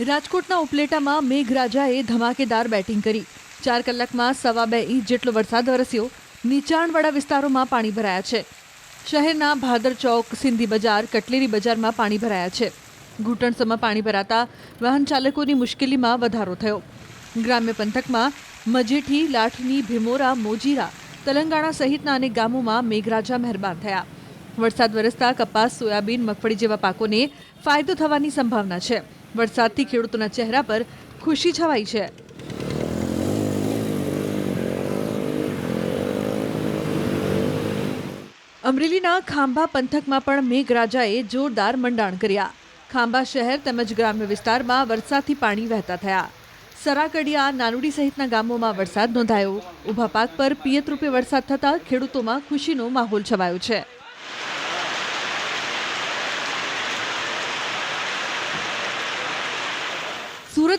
રાજકોટના ઉપલેટામાં મેઘરાજાએ ધમાકેદાર બેટિંગ કરી. ચાર કલાકમાં સવા બે ઇંચ જેટલો વરસાદ વરસ્યો. નીચાણવાળા વિસ્તારોમાં પાણી ભરાયા છે. શહેરના ભાદર ચોક, સિંધી બજાર, કટલેરી બજારમાં પાણી ભરાયા છે. ઘૂંટણસમાં પાણી ભરાતા વાહન ચાલકોની મુશ્કેલીમાં વધારો થયો. ગ્રામ્ય પંથકમાં મજેઠી, લાઠની, ભીમોરા, મોજીરા, તેલંગાણા સહિતના અનેક ગામોમાં મેઘરાજા મહેરબાન થયા. વરસાદ વરસતા કપાસ, સોયાબીન, મગફળી જેવા પાકોને ફાયદો થવાની સંભાવના છે. વરસાદથી ખેડૂતોના ચહેરા પર ખુશી છવાઈ છે. અમરેલીના ખાંભા પંથકમાં પણ મેઘરાજાએ જોરદાર મંડાણ કર્યા. ખાંભા શહેર તેમજ ગ્રામ્ય વિસ્તારમાં વરસાદથી પાણી વહેતા થયા. સરાકડિયા, નાનુડી સહિતના ગામોમાં વરસાદ નોંધાયો. ઊભા પાક પર પિયત રૂપે વરસાદ થતાં ખેડૂતોમાં ખુશીનો માહોલ છવાયો છે.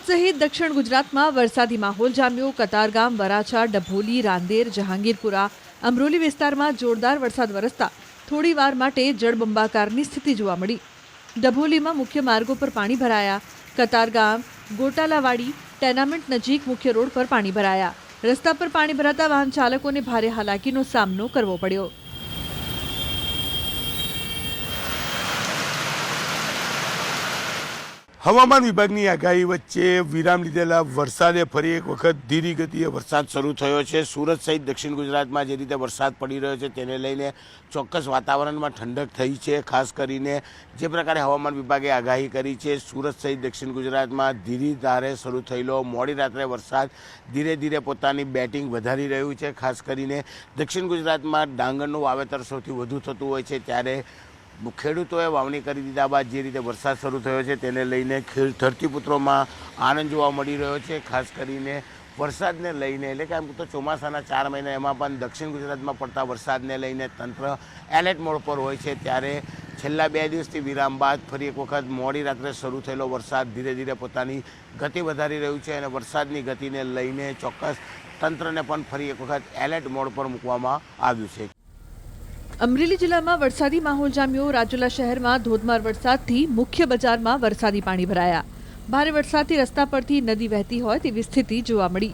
સહિત દક્ષિણ ગુજરાતમાં વરસાદી માહોલ જામ્યો. કતારગામ વરાછા, ડભોલી, રાંદેર, જહાંગીરપુરા, અમરોલી વિસ્તારમાં જોરદાર વરસાદ વરસતા થોડીવાર માટે જળબંબાકારની સ્થિતિ જોવા મળી. ડભોલીમાં મુખ્ય માર્ગો પર પાણી ભરાયા. કતારગામ ગોટાલાવાડી, ટેનામેન્ટ નજીક મુખ્ય રોડ પર પાણી ભરાયા. રસ્તા પર પાણી ભરાતા વાહન ચાલકોને ભારે હાલાકીનો સામનો કરવો પડ્યો. હવામાન વિભાગની આગાહી વચ્ચે વિરામ લીધેલા વરસાદે ફરી એક વખત ધીરી ગતિએ વરસાદ શરૂ થયો છે. સુરત સહિત દક્ષિણ ગુજરાતમાં જે રીતે વરસાદ પડી રહ્યો છે તેને લઈને ચોક્કસ વાતાવરણમાં ઠંડક થઈ છે. ખાસ કરીને જે પ્રકારે હવામાન વિભાગે આગાહી કરી છે, સુરત સહિત દક્ષિણ ગુજરાતમાં ધીરી ધારે શરૂ થયેલો મોડી રાત્રે વરસાદ ધીરે ધીરે પોતાની બેટિંગ વધારી રહ્યું છે. ખાસ કરીને દક્ષિણ ગુજરાતમાં ડાંગરનું વાવેતર સૌથી વધુ થતું હોય છે, ત્યારે ખેડૂતોએ વાવણી કરી દીધા બાદ જે રીતે વરસાદ શરૂ થયો છે તેને લઈને ખેડ, ધરતીપુત્રોમાં આનંદ જોવા મળી રહ્યો છે, ખાસ કરીને વરસાદને લઈને. એટલે કે આમ તો ચોમાસાના ચાર મહિના એમાં પણ દક્ષિણ ગુજરાતમાં પડતા વરસાદને લઈને તંત્ર એલર્ટ મોડ પર હોય છે. ત્યારે છેલ્લા બે દિવસથી વિરામ બાદ ફરી એક વખત મોડી રાત્રે શરૂ થયેલો વરસાદ ધીરે ધીરે પોતાની ગતિ વધારી રહ્યું છે અને વરસાદની ગતિને લઈને ચોક્કસ તંત્રને પણ ફરી એક વખત એલર્ટ મોડ પર મૂકવામાં આવ્યું છે. અમરેલી જિલ્લામાં વરસાદી માહોલ જામ્યો. રાજુલા શહેરમાં ધોધમાર વરસાદથી મુખ્ય બજારમાં વરસાદી પાણી ભરાયા. ભારે વરસાદથી રસ્તા પરથી નદી વહેતી હોય તેવી સ્થિતિ જોવા મળી.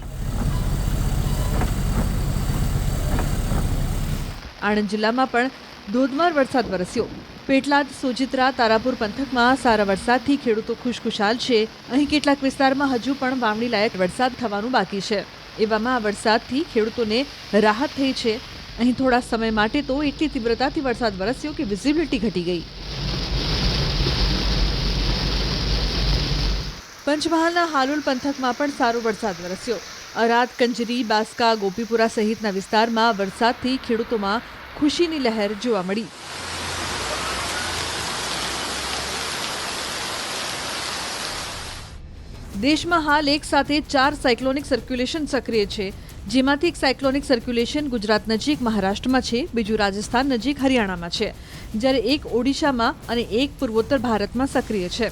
આણંદ જિલ્લામાં પણ ધોધમાર વરસાદ વરસ્યો. પેટલાદ, સોજિત્રા, તારાપુર પંથકમાં સારા વરસાદથી ખેડૂતો ખુશખુશાલ છે. અહીં કેટલાક વિસ્તારમાં હજુ પણ વાવણી લાયક વરસાદ થવાનું બાકી છે. એવામાં આ વરસાદથી ખેડૂતોને રાહત થઈ છે. અહીં થોડા સમય માટે તો એટલી તીવ્રતાથી વરસાદ વરસ્યો કે વિઝિબિલિટી ઘટી ગઈ. પંચમહાલના હાલોલ પંથકમાં પણ સારો વરસાદ વરસ્યો. અરાદ કંજરી, બાસ્કા, ગોપીપુરા સહિતના વિસ્તારમાં વરસાદથી ખેડૂતોમાં ખુશીની લહેર જોવા મળી. દેશમાં હાલ એક સાથે ચાર સાયક્લોનિક સર્ક્યુલેશન સક્રિય છે. જેમાંથી એક સાયક્લોનિક સર્ક્યુલેશન ગુજરાત નજીક મહારાષ્ટ્રમાં છે, બીજું રાજસ્થાન નજીક હરિયાણામાં છે. જ્યારે એક ઓડિશામાં અને એક પૂર્વોત્તર ભારતમાં સક્રિય છે.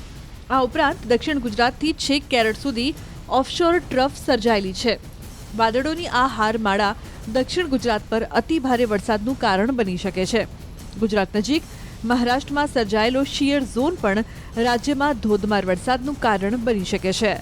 આ ઉપરાંત દક્ષિણ ગુજરાતથી છેક કેરળ સુધી ઓફશોર ટ્રફ સર્જાયેલી છે. વાદળોની આ હારમાળા દક્ષિણ ગુજરાત પર અતિ ભારે વરસાદનું કારણ બની શકે છે. ગુજરાત નજીક મહારાષ્ટ્રમાં સર્જાયેલો શિયર ઝોન પણ રાજ્યમાં ધોધમાર વરસાદનું કારણ બની શકે છે.